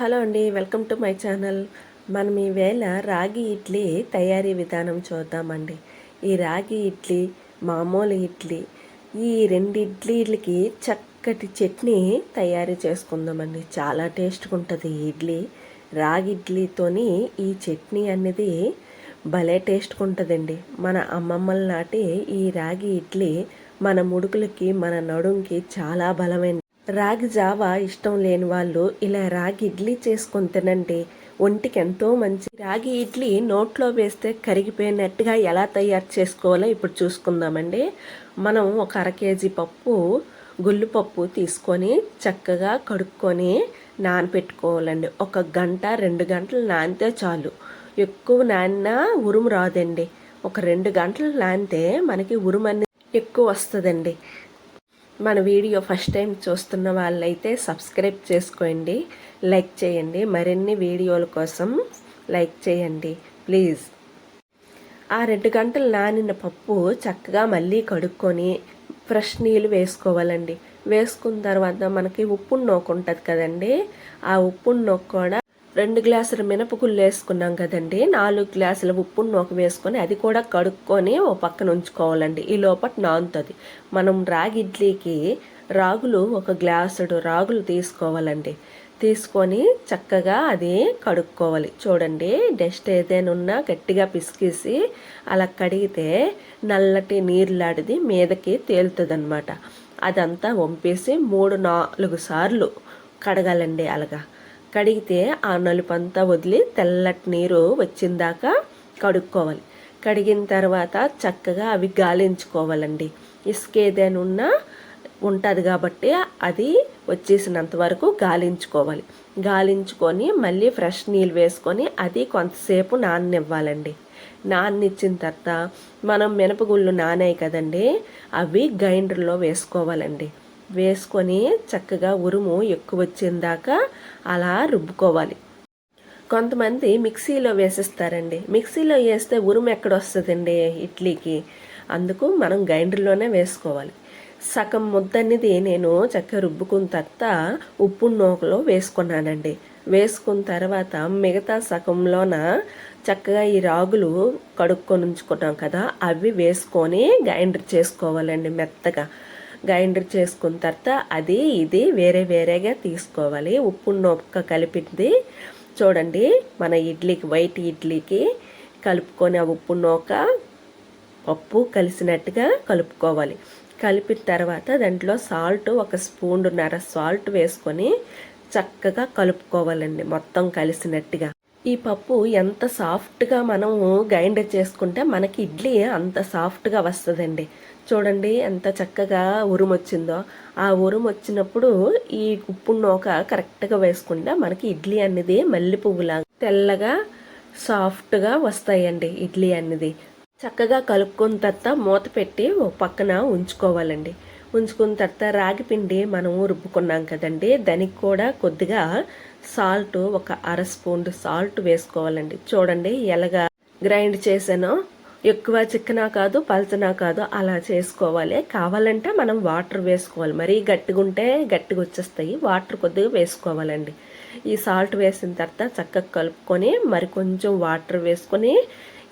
Hello అండి welcome to my channel. మనం ఈవేళ రాగి ఇడ్లీ తయారీ విధానం చూద్దామండి. ఈ రాగి ఇడ్లీ మామూలు ఇడ్లీ ఈ రెండు ఇడ్లీలకి చక్కటి చట్నీ తయారు చేసుకుందామండి. చాలా టేస్ట్గా ఉంటుంది ఈ ఇడ్లీ. రాగి ఇడ్లీతోని ఈ చట్నీ అనేది భలే టేస్ట్గా ఉంటుందండి మన అమ్మమ్మల నాటి ఈ రాగి ఇడ్లీ మన ముడుకులకి మన నడుంకి చాలా బలమైన రాగి జావా ఇష్టం లేని వాళ్ళు ఇలా రాగి ఇడ్లీ చేసుకొని తినండి. ఒంటికి ఎంతో మంచి రాగి ఇడ్లీ నోట్లో వేస్తే కరిగిపోయినట్టుగా ఎలా తయారు చేసుకోవాలో ఇప్పుడు చూసుకుందామండి. మనం ఒక అర కేజీ పప్పు గుళ్ళుపప్పు తీసుకొని చక్కగా కడుక్కొని నానపెట్టుకోవాలండి. ఒక గంట రెండు గంటలు నానితే చాలు. ఎక్కువ నానినా ఉరుము రాదండి. ఒక రెండు గంటలు నానితే మనకి ఉరుము అనేది ఎక్కువ వస్తుందండి. మన వీడియో ఫస్ట్ టైం చూస్తున్న వాళ్ళైతే సబ్స్క్రైబ్ చేసుకోండి లైక్ చేయండి మరిన్ని వీడియోల కోసం లైక్ చేయండి ప్లీజ్. ఆ రెండు గంటలు నానిన పప్పు చక్కగా మళ్ళీ కడుక్కొని ఫ్రెష్ నీళ్ళు వేసుకోవాలండి. వేసుకున్న తర్వాత మనకి ఉప్పు నోకు ఉంటుంది కదండి ఆ ఉప్పు నోకు కూడా రెండు గ్లాసుల మినపగుళ్ళు వేసుకున్నాం కదండి. నాలుగు గ్లాసుల ఉప్పు నూక వేసుకొని అది కూడా కడుక్కొని ఓ పక్కన ఉంచుకోవాలండి. ఈ లోపల నానుతుంది. మనం రాగి ఇడ్లీకి రాగులు ఒక గ్లాసుడు రాగులు తీసుకోవాలండి. తీసుకొని చక్కగా అది కడుక్కోవాలి. చూడండి డస్ట్ ఏదైనా ఉన్నా గట్టిగా పిసికేసి అలా కడిగితే నల్లటి నీరులాడిది మీదకి తేలుతుంది అన్నమాట అదంతా వంపేసి మూడు నాలుగు సార్లు కడగాలండి అలాగా. కడిగితే ఆ నలుపంతా వదిలి తెల్లటి నీరు వచ్చిందాకా కడుక్కోవాలి. కడిగిన తర్వాత చక్కగా అవి గాలించుకోవాలండి. ఇసుక ఏదైనా ఉన్నా ఉంటుంది కాబట్టి అది వచ్చేసినంత వరకు గాలించుకోవాలి. గాలించుకొని మళ్ళీ ఫ్రెష్ నీళ్ళు వేసుకొని అది కొంతసేపు నాననివ్వాలండి. నాన్నిచ్చిన తర్వాత మనం మినపగుళ్ళు నానాయి కదండి అవి గ్రైండర్లో వేసుకోవాలండి. వేసుకొని చక్కగా ఉరుము ఎక్కువ వచ్చేందాక అలా రుబ్బుకోవాలి. కొంతమంది మిక్సీలో వేసేస్తారండి. మిక్సీలో వేస్తే ఉరుము ఎక్కడ వస్తుందండి ఇడ్లీకి? అందుకు మనం గ్రైండర్లోనే వేసుకోవాలి. సగం ముద్ద అనేది నేను చక్కగా రుబ్బుకున్న తర్వాత ఉప్పు నూకలో వేసుకున్నానండి. వేసుకున్న తర్వాత మిగతా సగంలోన చక్కగా ఈ రాగులు కడుక్కొని ఉంచుకున్నాం కదా అవి వేసుకొని గ్రైండర్ చేసుకోవాలండి మెత్తగా. గ్రైండర్ చేసుకున్న తర్వాత అది ఇది వేరే వేరేగా తీసుకోవాలి. ఉప్పు నొక్క కలిపింది. చూడండి మన ఇడ్లీకి వైట్ ఇడ్లీకి కలుపుకొని ఆ ఉప్పు నూక పప్పు కలిసినట్టుగా కలుపుకోవాలి. కలిపిన తర్వాత దాంట్లో సాల్ట్ ఒక స్పూన్న్నర సాల్ట్ వేసుకొని చక్కగా కలుపుకోవాలండి మొత్తం కలిసినట్టుగా. ఈ పప్పు ఎంత సాఫ్ట్గా మనము గ్రైండర్ చేసుకుంటే మనకి ఇడ్లీ అంత సాఫ్ట్గా వస్తుందండి. చూడండి ఎంత చక్కగా ఉరుము వచ్చిందో ఆ ఉరుము వచ్చినప్పుడు ఈ ఉప్పు నూక కరెక్ట్గా వేసుకుంటే మనకి ఇడ్లీ అనేది మల్లె పువ్వులాగా తెల్లగా సాఫ్ట్గా వస్తాయండి ఇడ్లీ అనేది చక్కగా కలుపుకున్న తర్వాత మూత పెట్టి ఒక పక్కన ఉంచుకోవాలండి. ఉంచుకున్న తర్వాత రాగి పిండి మనం రుబ్బుకున్నాం కదండి. దానికి కూడా కొద్దిగా సాల్ట్ ఒక అర స్పూన్ సాల్ట్ వేసుకోవాలండి. చూడండి ఎలాగా గ్రైండ్ చేశానో. ఎక్కువ చిక్కనా కాదు పలచనా కాదు అలా చేసుకోవాలి. కావాలంటే మనం వాటర్ వేసుకోవాలి. మరీ గట్టిగా ఉంటే గట్టిగా వచ్చేస్తాయి. వాటర్ కొద్దిగా వేసుకోవాలండి. ఈ సాల్ట్ వేసిన తర్వాత చక్కగా కలుపుకొని మరి కొంచెం వాటర్ వేసుకొని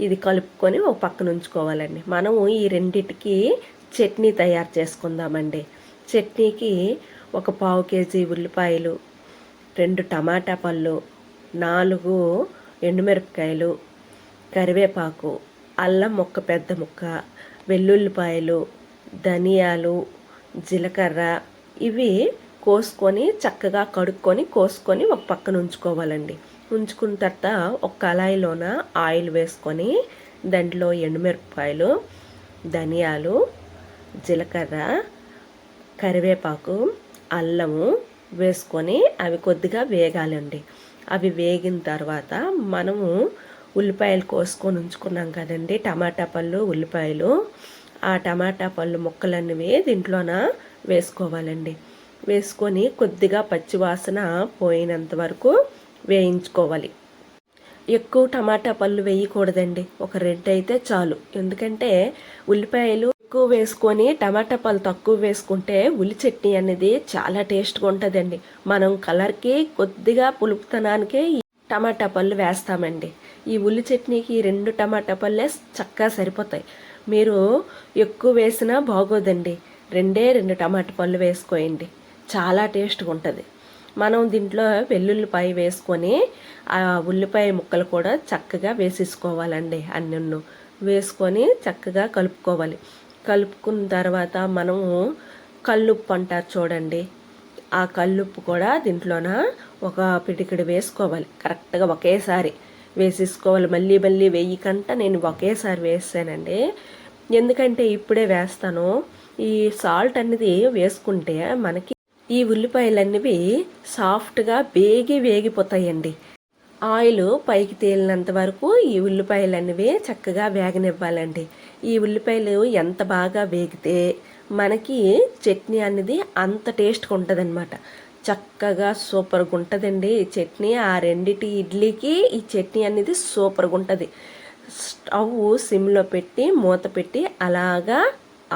ఇది కలుపుకొని ఒక పక్కన ఉంచుకోవాలండి. మనము ఈ రెండిటికి చట్నీ తయారు చేసుకుందామండి. చట్నీకి ఒక పావు కేజీ ఉల్లిపాయలు రెండు టమాటా పళ్ళు నాలుగు ఎండుమిరపకాయలు కరివేపాకు అల్లం ముక్క పెద్ద ముక్క వెల్లుల్లిపాయలు ధనియాలు జీలకర్ర ఇవి కోసుకొని చక్కగా కడుక్కొని కోసుకొని ఒక పక్కన ఉంచుకోవాలండి. ఉంచుకున్న తర్వాత ఒక కళాయిలోన ఆయిల్ వేసుకొని దాంట్లో ఎండుమిరపకాయలు ధనియాలు జీలకర్ర కరివేపాకు అల్లము వేసుకొని అవి కొద్దిగా వేగాలండి. అవి వేగిన తర్వాత మనము ఉల్లిపాయలు కోసుకొని ఉంచుకున్నాం కదండి. టమాటా పళ్ళు ఉల్లిపాయలు. ఆ టమాటా పళ్ళు ముక్కలన్నవి దీంట్లోన వేసుకోవాలండి. వేసుకొని కొద్దిగా పచ్చివాసన పోయినంత వరకు వేయించుకోవాలి. ఎక్కువ టమాటా పళ్ళు వేయకూడదండి. ఒక రెండు అయితే చాలు. ఎందుకంటే ఉల్లిపాయలు ఎక్కువ వేసుకొని టమాటా పళ్ళు తక్కువ వేసుకుంటే ఉల్లి చట్నీ అనేది చాలా టేస్ట్గా ఉంటుందండి. మనం కలర్కి కొద్దిగా పులుపుతనానికే టమాటా పళ్ళు వేస్తామండి. ఈ ఉల్లి చట్నీకి రెండు టమాటా పళ్ళే చక్కగా సరిపోతాయి. మీరు ఎక్కువ వేసినా బాగోదండి. రెండే రెండు టమాటా పళ్ళు వేసుకోయండి. చాలా టేస్ట్గా ఉంటుంది. మనం దీంట్లో వెల్లుల్లిపాయ వేసుకొని ఆ ఉల్లిపాయ ముక్కలు కూడా చక్కగా వేసేసుకోవాలండి అన్నీ వేసుకొని చక్కగా కలుపుకోవాలి. కలుపుకున్న తర్వాత మనము కల్లుప్పు అంటారు చూడండి. ఆ కల్లుప్పు కూడా దీంట్లోన ఒక పిటికిడి వేసుకోవాలి. కరెక్ట్గా ఒకేసారి. వేసేసుకోవాలి. మళ్ళీ మళ్ళీ వెయ్యికంట నేను ఒకేసారి వేసానండి ఎందుకంటే ఇప్పుడే వేస్తాను. ఈ సాల్ట్ అనేది వేసుకుంటే మనకి ఈ ఉల్లిపాయలు అనేవి సాఫ్ట్గా వేగి వేగిపోతాయండి. ఆయిల్ పైకి తేలినంత వరకు ఈ ఉల్లిపాయలు అనేవి చక్కగా వేగనివ్వాలండి. ఈ ఉల్లిపాయలు ఎంత బాగా వేగితే మనకి చట్నీ అనేది అంత టేస్ట్గా ఉంటుందన్నమాట. చక్కగా సూపర్గా ఉంటుందండి ఈ చట్నీ ఆ రెండిటి ఇడ్లీకి ఈ చట్నీ అనేది సూపర్గా ఉంటుంది స్టవ్ సిమ్లో పెట్టి మూత పెట్టి అలాగా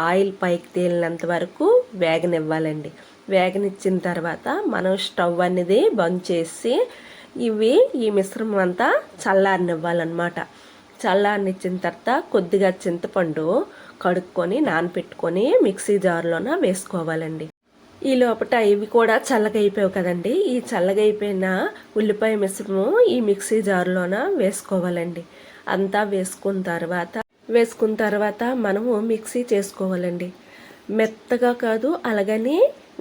ఆయిల్ పైకి తేలినంత వరకు వేగనివ్వాలండి. వేగనిచ్చిన తర్వాత మనం స్టవ్ అనేది బంద్ చేసి ఇవి ఈ మిశ్రమం అంతా చల్లారనివ్వాలన్నమాట. చల్లారనిచ్చిన తర్వాత కొద్దిగా చింతపండు కడుక్కొని నానపెట్టుకొని మిక్సీ జార్లోన వేసుకోవాలండి. ఈ లోపల ఇవి కూడా చల్లగైపోయావు కదండి. ఈ చల్లగైపోయిన ఉల్లిపాయ మిశ్రమం ఈ మిక్సీ జార్లోన వేసుకోవాలండి. అంతా వేసుకున్న తర్వాత వేసుకున్న తర్వాత మనము మిక్సీ చేసుకోవాలండి. మెత్తగా కాదు అలాగని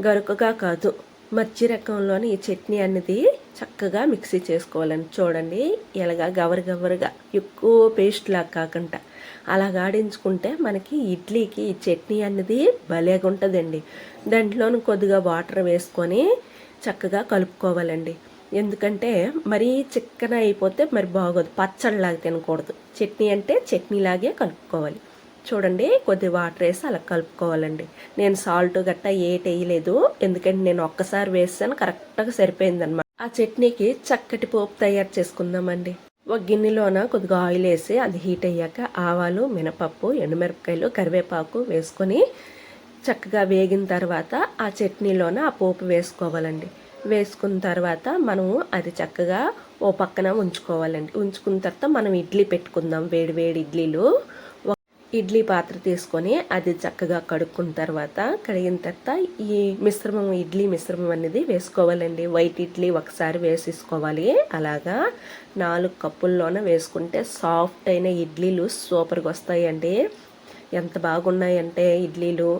గరుకగా కాదు. మర్చి రకంలోని ఈ చట్నీ అనేది చక్కగా మిక్సీ చేసుకోవాలని చూడండి ఎలాగా గవరు గవరుగా ఎక్కువ పేస్ట్ లాగా కాకుండా. అలా గాడించుకుంటే మనకి ఇడ్లీకి ఈ చట్నీ అనేది భలేగా ఉంటుందండి దాంట్లోని కొద్దిగా వాటర్ వేసుకొని చక్కగా కలుపుకోవాలండి. ఎందుకంటే మరీ చిక్కన అయిపోతే మరి బాగోదు. పచ్చడిలాగా తినకూడదు. చట్నీ అంటే చట్నీలాగే కలుపుకోవాలి. చూడండి కొద్ది వాటర్ వేసి అలా కలుపుకోవాలండి. నేను సాల్ట్ గట్ట ఏటి వేయలేదు. ఎందుకంటే నేను ఒక్కసారి వేసాను కరెక్ట్గా సరిపోయిందనమాట. ఆ చట్నీకి చక్కటి పోపు తయారు చేసుకుందామండి. ఒక గిన్నెలోన కొద్దిగా ఆయిల్ వేసి అది హీట్ అయ్యాక ఆవాలు మినపప్పు ఎండుమిరపకాయలు కరివేపాకు వేసుకొని చక్కగా వేగిన తర్వాత ఆ చట్నీలోన ఆ పోపు వేసుకోవాలండి. వేసుకున్న తర్వాత మనము అది చక్కగా ఓ పక్కన ఉంచుకోవాలండి. ఉంచుకున్న తర్వాత మనం ఇడ్లీ పెట్టుకుందాం వేడి వేడి ఇడ్లీలు. ఇడ్లీ పాత్ర తీసుకొని అది చక్కగా కడుక్కున్న తర్వాత కడిగిన తర్వాత ఈ మిశ్రమం ఇడ్లీ మిశ్రమం అనేది వేసుకోవాలండి. వైట్ ఇడ్లీ ఒకసారి వేసేసుకోవాలి. అలాగా నాలుగు కప్పుల్లోన వేసుకుంటే సాఫ్ట్ అయిన ఇడ్లీలు సూపర్గా వస్తాయండి. ఎంత బాగున్నాయంటే ఇడ్లీలు.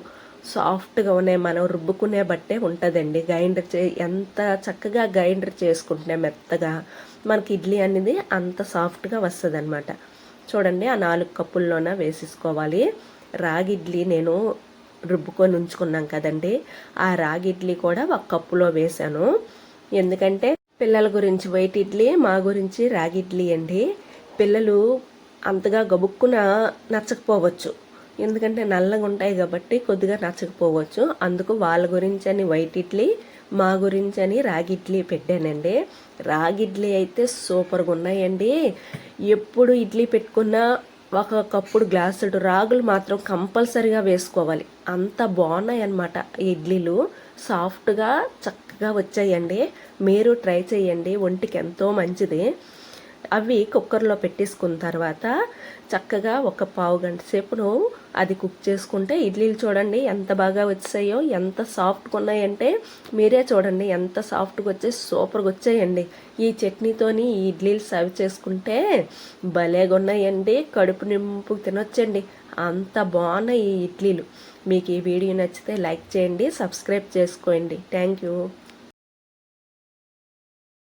సాఫ్ట్గా ఉన్నాయి మనం రుబ్బుకునే బట్టే ఉంటుందండి. గ్రైండర్ చే ఎంత చక్కగా గ్రైండర్ చేసుకుంటే మెత్తగా మనకి ఇడ్లీ అనేది అంత సాఫ్ట్గా వస్తుంది అనమాట చూడండి ఆ నాలుగు కప్పుల్లోన వేసేసుకోవాలి. రాగి ఇడ్లీ నేను రుబ్బుకొని ఉంచుకున్నాం కదండి. ఆ రాగి ఇడ్లీ కూడా ఒక కప్పులో వేశాను. ఎందుకంటే పిల్లల గురించి వైట్ ఇడ్లీ మా గురించి రాగి ఇడ్లీ అండి. పిల్లలు అంతగా గబుక్కున నచ్చకపోవచ్చు. ఎందుకంటే నల్లగా ఉంటాయి కాబట్టి కొద్దిగా నచ్చకపోవచ్చు. అందుకు వాళ్ళ గురించి అని వైట్ ఇడ్లీ మా గురించి అని రాగి ఇడ్లీ పెట్టానండి. రాగి ఇడ్లీ అయితే సూపర్గా ఉన్నాయండి. ఎప్పుడు ఇడ్లీ పెట్టుకున్నా ఒక కప్పుడు గ్లాసుడు రాగులు మాత్రం కంపల్సరిగా వేసుకోవాలి. అంత బాగున్నాయి అన్నమాట ఇడ్లీలు. సాఫ్ట్గా చక్కగా వచ్చాయండి. మీరు ట్రై చేయండి. ఒంటికి ఎంతో మంచిది. అవి కుక్కర్లో పెట్టేసుకున్న తర్వాత చక్కగా ఒక పావు గంట సేపును అది కుక్ చేసుకుంటే ఇడ్లీలు చూడండి ఎంత బాగా వచ్చాయో ఎంత సాఫ్ట్గా ఉన్నాయంటే మీరే చూడండి ఎంత సాఫ్ట్గా వచ్చాయి సూపర్గా వచ్చాయండి. ఈ చట్నీతోని ఈ ఇడ్లీలు సర్వ్ చేసుకుంటే భలేగా ఉన్నాయండి కడుపు నింపు తినొచ్చండి. అంత బాగున్నాయి ఈ ఇడ్లీలు. మీకు ఈ వీడియో నచ్చితే లైక్ చేయండి సబ్స్క్రైబ్ చేసుకోండి. Thank you.